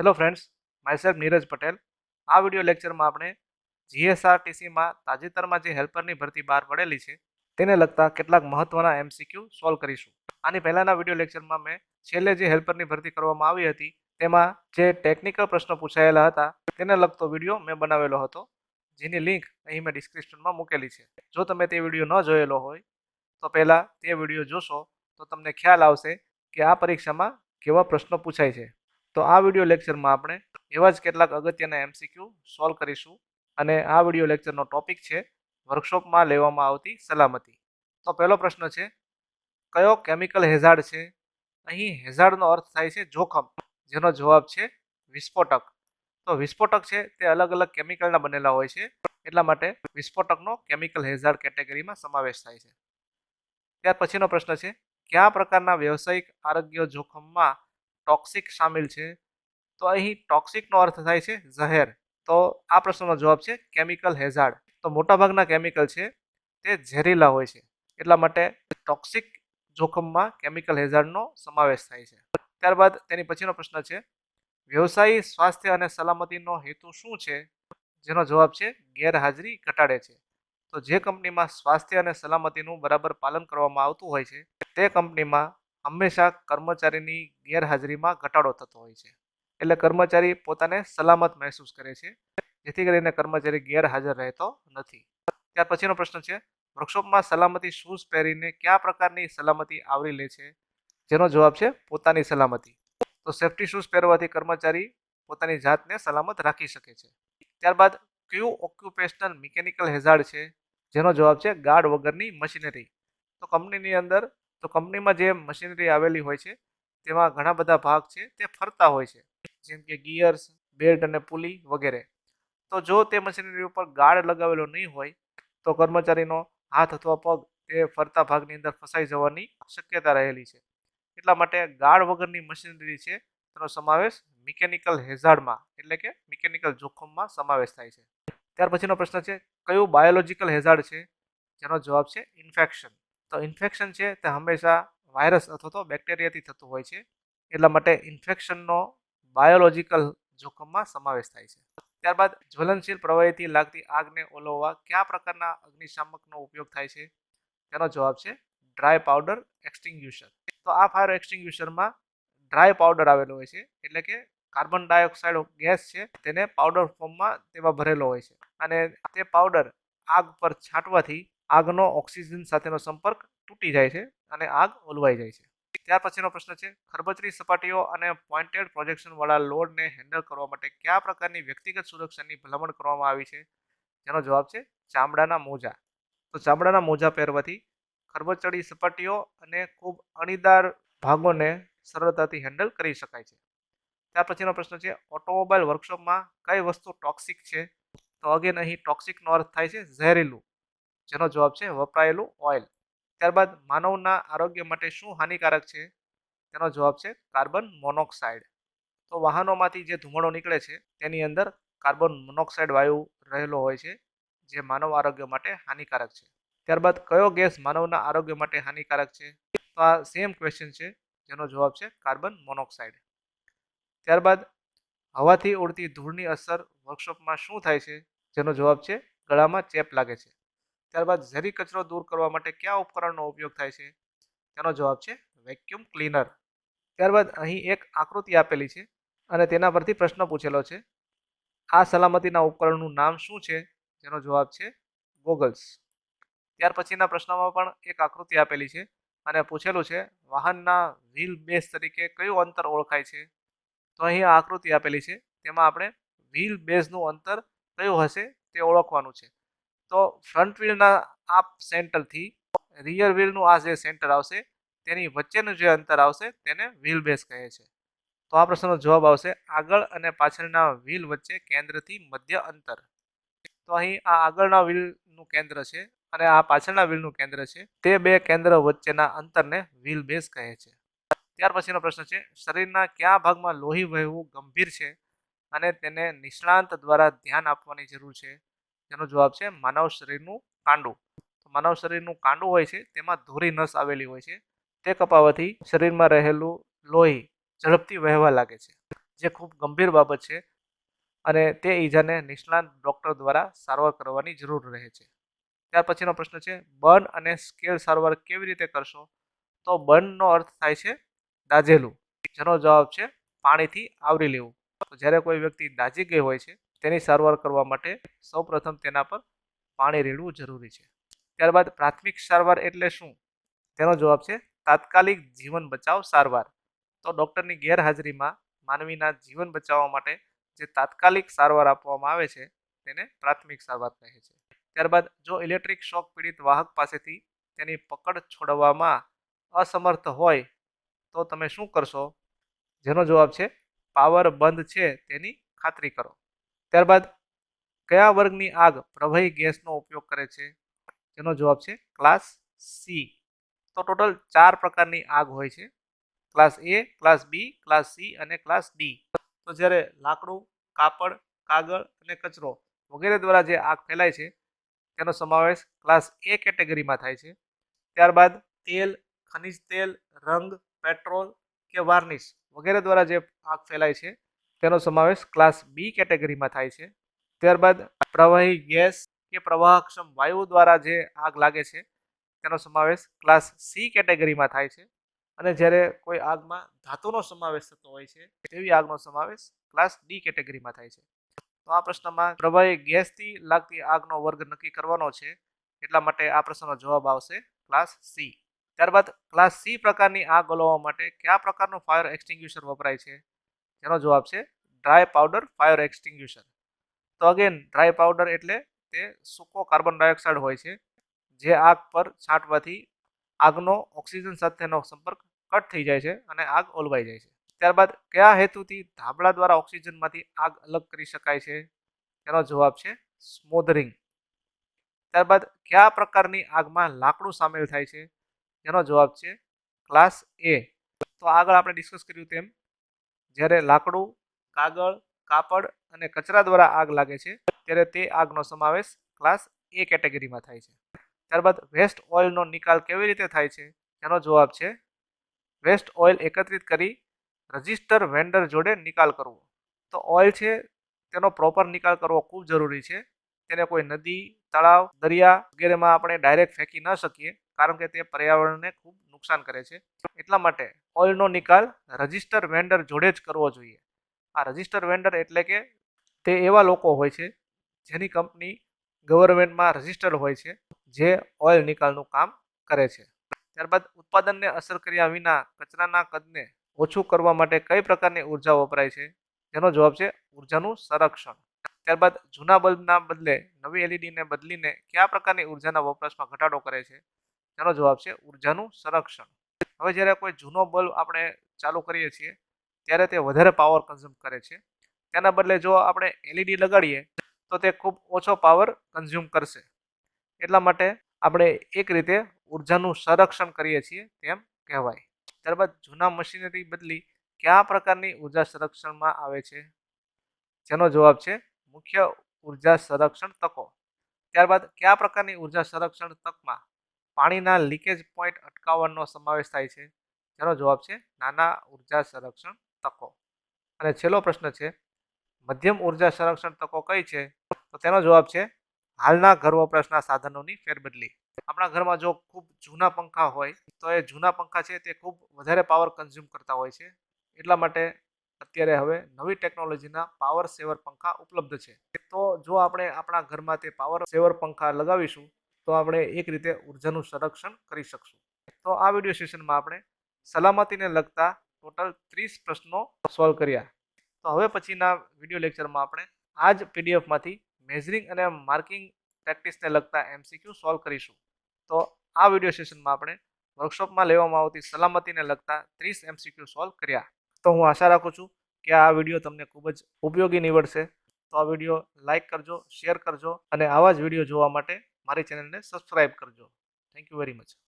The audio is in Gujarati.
Hello friends myself Neeraj Patel આ વિડિયો લેક્ચરમાં આપણે જીએસઆરટીસીમાં તાજેતરમાં જે હેલ્પરની ભરતી બહાર પડેલી છે, તેને લગતા કેટલાક મહત્ત્વના એમસીક્યુ સોલ્વ કરીશું. આની પહેલાંના વિડિયો લેક્ચરમાં મેં છેલ્લે જે હેલ્પરની ભરતી કરવામાં આવી હતી, તેમાં જે ટેકનિકલ પ્રશ્નો પૂછાયેલા હતા, તેને લગતો વીડિયો મેં બનાવેલો હતો, જેની લિંક અહીં મેં ડિસ્ક્રિપ્શનમાં મૂકેલી છે. જો તમે તે વીડિયો ન જોયેલો હોય, તો પહેલાં તે વીડિયો જોશો, તો તમને ખ્યાલ આવશે કે આ પરીક્ષામાં કેવા પ્રશ્નો પૂછાય છે. તો આ વીડિયો લેક્ચરમાં આપણે એવા જ કેટલાક અગત્યના એમસીક્યુ સોલ્વ કરીશું અને આ વીડિયો લેક્ચરનો ટોપિક છે વર્કશોપમાં લેવામાં આવતી સલામતી. તો પહેલો પ્રશ્ન છે, કયો કેમિકલ હેઝાર્ડ છે? અહીં હેઝાર્ડનો અર્થ થાય છે જોખમ, જેનો જવાબ છે વિસ્ફોટક. તો વિસ્ફોટક છે તે અલગ અલગ કેમિકલના બનેલા હોય છે, એટલા માટે વિસ્ફોટકનો કેમિકલ હેઝાર્ડ કેટેગરીમાં સમાવેશ થાય છે. ત્યાર પછીનો પ્રશ્ન છે, કયા પ્રકારના વ્યવસાયિક આરોગ્ય જોખમમાં ટોક્સિક સામેલ છે. તો અહીં ટોક્સિકનો અર્થ થાય છે ઝહેર. તો આ પ્રશ્નનો જવાબ છે કેમિકલ હેઝાર્ડ તો મોટાભાગના કેમિકલ છે તે ઝેરીલા હોય છે. એટલા માટે ટોક્સિક જોખમમાં કેમિકલ હેઝાર્ડનો સમાવેશ થાય છે. ત્યારબાદ તેની પછીનો પ્રશ્ન છે વ્યવસાયી સ્વાસ્થ્ય અને સલામતીનો હેતુ શું છે? જેનો જવાબ છે ગેરહાજરી ઘટાડે છે. તો જે કંપનીમાં સ્વાસ્થ્ય અને સલામતીનું બરાબર પાલન કરવામાં આવતું હોય છે તે કંપનીમાં હંમેશા કર્મચારીની ગેરહાજરીમાં ઘટાડો થતો હોય છે. એટલે કર્મચારી પોતાને સલામત મહેસૂસ કરે છે, જેથી કરીને કર્મચારી ગેરહાજર રહેતો નથી. ત્યાર પછીનો પ્રશ્ન છે, વર્કશોપમાં સલામતી શૂઝ પહેરીને કયા પ્રકારની સલામતી આવરી લે છે? જેનો જવાબ છે, પોતાની સલામતી. તો સેફ્ટી શૂઝ પહેરવાથી કર્મચારી પોતાની જાતને સલામત રાખી શકે છે. ત્યારબાદ, કયું ઓક્યુપેશનલ મિકેનિકલ હેઝાર્ડ છે? જેનો જવાબ છે, ગાર્ડ વગરની મશીનરી. તો કંપનીની અંદર તો કંપનીમાં જે મશીનરી આવેલી હોય છે, તેમાં ઘણા બધા ભાગ છે, તે ફરતા હોય છે. જેમ કે ગિયર્સ, બેલ્ટ અને પુલી વગેરે. તો જો તે મશીનરી ઉપર ગાર્ડ લગાવેલો નહીં હોય, તો કર્મચારીનો હાથ અથવા પગ તે ફરતા ભાગની અંદર ફસાઈ જવાની શક્યતા રહેલી છે. એટલા માટે ગાર્ડ વગરની મશીનરી છે, તેનો સમાવેશ મિકેનિકલ હેઝાર્ડમાં, એટલે કે મિકેનિકલ જોખમમાં સમાવેશ થાય છે. ત્યાર પછીનો પ્રશ્ન છે, કયું બાયોલોજિકલ હેઝાર્ડ છે? જેનો જવાબ છે ઇન્ફેક્શન. તો ઇન્ફેક્શન છે તે હંમેશા વાયરસ અથવા તો બેક્ટેરિયાથી થતું હોય છે. એટલા માટે ઇન્ફેક્શનનો બાયોલોજિકલ જોખમમાં સમાવેશ થાય છે. ત્યારબાદ જ્વલનશીલ પ્રવાહીથી લાગતી આગને ઓલવવા કયા પ્રકારના અગ્નિશામકનો ઉપયોગ થાય છે? તેનો જવાબ છે ડ્રાય પાવડર એક્સટિંગ્યુશર તો આ ફાયર એક્સટિંગ્યુશરમાં ડ્રાય પાવડર આવેલો હોય છે, એટલે કે કાર્બન ડાયોક્સાઇડ ગેસ છે તેને પાવડર ફોર્મમાં તેમાં ભરેલો હોય છે. અને તે પાવડર આગ પર છાંટવાથી આગનો ઓક્સિજન સાથેનો સંપર્ક તૂટી જાય છે અને આગ ઓલવાઈ જાય છે. ત્યાર પછીનો પ્રશ્ન છે, ખરબચડી સપાટીઓ અને પોઇન્ટેડ પ્રોજેક્શન વાળા લોડને હેન્ડલ કરવા માટે કયા પ્રકારની વ્યક્તિગત સુરક્ષાની ભલામણ કરવામાં આવી છે? જેનો જવાબ છે, ચામડાના મોજા. તો ચામડાના મોજા પહેરવાથી ખરબચડી સપાટીઓ અને ખૂબ અણીદાર ભાગોને સરળતાથી હેન્ડલ કરી શકાય છે. ત્યાર પછીનો પ્રશ્ન છે, ઓટોમોબાઈલ વર્કશોપમાં કઈ વસ્તુ ટોક્સિક છે? તો અગેન અહીં ટોક્સિકનો અર્થ થાય છે, ઝેરીલું. જેનો જવાબ છે વપરાયેલું ઓઇલ. ત્યારબાદ માનવના આરોગ્ય માટે શું હાનિકારક છે? તેનો જવાબ છે કાર્બન મોનોક્સાઇડ. તો વાહનોમાંથી જે ધુમાડો નીકળે છે, તેની અંદર કાર્બન મોનોક્સાઇડ વાયુ રહેલો હોય છે, જે માનવ આરોગ્ય માટે હાનિકારક છે. ત્યારબાદ કયો ગેસ માનવના આરોગ્ય માટે હાનિકારક છે? તો આ સેમ ક્વેશ્ચન છે, જેનો જવાબ છે કાર્બન મોનોક્સાઇડ. ત્યારબાદ હવાથી ઉડતી ધૂળની અસર વર્કશોપમાં શું થાય છે? જેનો જવાબ છે ગળામાં ચેપ લાગે છે. ત્યારબાદ ઝેરી કચરો દૂર કરવા માટે કયા ઉપકરણનો ઉપયોગ થાય છે? તેનો જવાબ છે વેક્યુમ ક્લીનર ત્યારબાદ અહીં એક આકૃતિ આપેલી છે અને તેના પરથી પ્રશ્ન પૂછેલો છે. આ સલામતીના ઉપકરણનું નામ શું છે? જેનો જવાબ છે ગોગલ્સ ત્યાર પછીના પ્રશ્નમાં પણ એક આકૃતિ આપેલી છે અને પૂછેલું છે વાહનના વ્હીલ બેઝ તરીકે કયું અંતર ઓળખાય છે? તો અહીં આકૃતિ આપેલી છે. તેમાં આપણે વ્હીલ બેઝનું અંતર કયું હશે તે ઓળખવાનું છે. તો ફ્રન્ટ વ્હીલના આ સેન્ટરથી રિયર વ્હીલનું આ જે સેન્ટર આવશે, તેની વચ્ચેનું જે અંતર આવશે, તેને વ્હીલ બેઝ કહે છે. તો આ પ્રશ્નનો જવાબ આવશે, આગળ અને પાછળના વ્હીલ વચ્ચે કેન્દ્રથી મધ્ય અંતર. તો અહીં આ આગળના વ્હીલનું કેન્દ્ર છે અને આ પાછળના વ્હીલનું કેન્દ્ર છે. તે બે કેન્દ્ર વચ્ચેના અંતરને વ્હીલ બેઝ કહે છે. ત્યાર પછીનો પ્રશ્ન છે, શરીરના કયા ભાગમાં લોહી વહેવું ગંભીર છે? અને તેને નિષ્ણાંત દ્વારા ધ્યાન આપવાની જરૂર છે? તેનો જવાબ છે માનવ શરીરનું કાંડું. તો માનવ શરીરનું કાંડું હોય છે, તેમાં ધોરી નસ આવેલી હોય છે. તે કપાવાથી શરીરમાં રહેલું લોહી ઝડપથી વહેવા લાગે છે, જે ખૂબ ગંભીર બાબત છે અને તે ઈજાને નિષ્ણાંત ડૉક્ટર દ્વારા સારવાર કરવાની જરૂર રહે છે. ત્યાર પછીનો પ્રશ્ન છે બર્ન અને સ્કેલ સારવાર કેવી રીતે કરશો? તો બર્નનો અર્થ થાય છે દાજેલું જેનો જવાબ છે, પાણીથી આવરી લેવું. તો જ્યારે કોઈ વ્યક્તિ દાજી ગઈ હોય છે તેની સારવાર કરવા માટે સૌપ્રથમ તેના પર પાણી રેડવું જરૂરી છે. ત્યારબાદ પ્રાથમિક સારવાર એટલે શું? તેનો જવાબ છે, તાત્કાલિક જીવન બચાવ સારવાર. તો ડૉક્ટરની ગેરહાજરીમાં માનવીના જીવન બચાવવા માટે જે તાત્કાલિક સારવાર આપવામાં આવે છે, તેને પ્રાથમિક સારવાર કહે છે. ત્યારબાદ જો ઇલેક્ટ્રિક શોક પીડિત વાહક પાસેથી તેની પકડ છોડવામાં અસમર્થ હોય, તો તમે શું કરશો? જેનો જવાબ છે, પાવર બંધ છે તેની ખાતરી કરો. ત્યારબાદ કયા વર્ગની આગ પ્રવાહી ગેસનો ઉપયોગ કરે છે? તેનો જવાબ છે ક્લાસ સી. તો ટોટલ ચાર પ્રકારની આગ હોય છે. Class A, class B, class C અને ક્લાસ ડી. તો જ્યારે લાકડું, કાપડ, કાગળ અને કચરો વગેરે દ્વારા જે આગ ફેલાય છે, તેનો સમાવેશ ક્લાસ એ કેટેગરીમાં થાય છે. ત્યારબાદ તેલ, ખનિજ તેલ, રંગ, પેટ્રોલ કે વાર્નિશ વગેરે દ્વારા જે આગ ફેલાય છે તેનો સમાવેશ ક્લાસ બી કેટેગરીમાં થાય છે. ત્યારબાદ પ્રવાહી ગેસ કે પ્રવાહક્ષમ વાયુ દ્વારા જે આગ લાગે છે, તેનો સમાવેશ ક્લાસ સી કેટેગરીમાં થાય છે. અને જ્યારે કોઈ આગમાં ધાતુનો સમાવેશ થતો હોય છે, તેવી આગનો સમાવેશ ક્લાસ ડી કેટેગરીમાં થાય છે. તો આ પ્રશ્નમાં પ્રવાહી ગેસથી લાગતી આગનો વર્ગ નક્કી કરવાનો છે, એટલા માટે આ પ્રશ્નનો જવાબ આવશે ક્લાસ સી ત્યારબાદ ક્લાસ સી પ્રકારની આગ ઓલવવા માટે કયા પ્રકારનું ફાયર એક્સટિંગ્યુશર વપરાય છે? જેનો જવાબ છે ડ્રાય પાવડર ફાયર એક્સટિંગ્યુશર તો અગેન ડ્રાય પાવડર એટલે તે સૂકો કાર્બન ડાયોક્સાઇડ હોય છે, જે આગ પર છાંટવાથી આગનો ઓક્સિજન સાથેનો સંપર્ક કટ થઈ જાય છે અને આગ ઓલવાઈ જાય છે. ત્યારબાદ કયા હેતુથી ધાબળા દ્વારા ઓક્સિજનમાંથી આગ અલગ કરી શકાય છે? તેનો જવાબ છે સ્મોધરિંગ ત્યારબાદ કયા પ્રકારની આગમાં લાકડું સામેલ થાય છે? તેનો જવાબ છે ક્લાસ એ તો આગળ આપણે ડિસ્કસ કર્યું તેમ જ્યારે લાકડું, કાગળ, કાપડ અને કચરા દ્વારા આગ લાગે છે, ત્યારે તે આગનો સમાવેશ ક્લાસ એ કેટેગરીમાં થાય છે. ત્યારબાદ વેસ્ટ ઓઇલનો નિકાલ કેવી રીતે થાય છે? તેનો જવાબ છે વેસ્ટ ઓઇલ એકત્રિત કરી રજિસ્ટર વેન્ડર જોડે નિકાલ કરવો. તો ઓઇલ છે, તેનો પ્રોપર નિકાલ કરવો ખૂબ જરૂરી છે. તેને કોઈ નદી, તળાવ, દરિયા વગેરેમાં આપણે ડાયરેક્ટ ફેંકી ન શકીએ, કારણ કે તે પર્યાવરણને ખૂબ નુકસાન કરે છે. એટલા માટે ઓઇલનો નિકાલ રજિસ્ટર વેન્ડર જોડે જ કરવો જોઈએ. આ રજિસ્ટર વેન્ડર એટલે કે તે એવા લોકો હોય છે જેની કંપની ગવર્મેન્ટમાં રજિસ્ટર હોય છે જે ઓઇલ નિકાલનું કામ કરે છે. ત્યારબાદ ઉત્પાદનને અસર કર્યા વિના કચરાના કદને ઓછું કરવા માટે કઈ પ્રકારની ઊર્જા વપરાય છે? જેનો જવાબ છે ઉર્જાનું સંરક્ષણ. ત્યારબાદ જૂના બલ્બના બદલે નવી એલઈડીને બદલીને કયા પ્રકારની ઉર્જાના વપરાશમાં ઘટાડો કરે છે? તેનો જવાબ છે ઉર્જાનું સંરક્ષણ. હવે જ્યારે કોઈ જૂનો બલ્બ આપણે ચાલુ કરીએ છીએ, ત્યારે તે વધારે પાવર કન્ઝ્યુમ કરે છે. તેના બદલે જો આપણે એલઈડી લગાડીએ, તો તે ખૂબ ઓછો પાવર કન્ઝ્યુમ કરશે. એટલા માટે આપણે એક રીતે ઉર્જાનું સંરક્ષણ કરીએ છીએ તેમ કહેવાય. ત્યારબાદ જૂના મશીનરી બદલી કયા પ્રકારની ઊર્જા સંરક્ષણમાં આવે છે? જેનો જવાબ છે મુખ્ય ઊર્જા સંરક્ષણ તકો. ત્યારબાદ કયા પ્રકારની ઊર્જા સંરક્ષણ તકમાં પાણીના લીકેજ પોઈન્ટ અટકાવવાનો સમાવેશ થાય છે. જેનો જવાબ છે નાના ઊર્જા સંરક્ષણ તકો. અને છેલ્લો પ્રશ્ન છે, મધ્યમ ઊર્જા સંરક્ષણ તકો કઈ છે? તો તેનો જવાબ છે, હાલના ઘર વપરાશના સાધનોની ફેરબદલી. આપણા ઘરમાં જો ખૂબ જૂના પંખા હોય, તો એ જૂના પંખા છે તે ખૂબ વધારે પાવર કન્ઝ્યુમ કરતા હોય છે. એટલા માટે અત્યારે હવે નવી ટેકનોલોજીના પાવર સેવર પંખા ઉપલબ્ધ છે. તો જો આપણે આપણા ઘરમાં તે પાવર સેવર પંખા લગાવીશું તો આપણે એક રીતે ઉર્જાનું સંરક્ષણ કરી શકશું. તો આ વીડિયો સેશનમાં આપણે સલામતીને લગતા ટોટલ ત્રીસ પ્રશ્નો સોલ્વ કર્યા. તો હવે પછીના વીડિયો લેક્ચરમાં આપણે આ જ પીડીએફમાંથી મેઝરિંગ અને માર્કિંગ પ્રેક્ટિસને લગતા એમસીક્યુ સોલ્વ કરીશું. તો આ વીડિયો સેશનમાં આપણે વર્કશોપમાં લેવામાં આવતી સલામતીને લગતા ત્રીસ એમસીક્યુ સોલ્વ કર્યા. તો હું આશા રાખું છું કે આ વીડિયો તમને ખૂબ જ ઉપયોગી નીવડશે. તો આ વીડિયો લાઇક કરજો શેર કરજો અને આવા જ વીડિયો જોવા માટે મારી ચેનલને સબસ્ક્રાઈબ કરજો. Thank you very much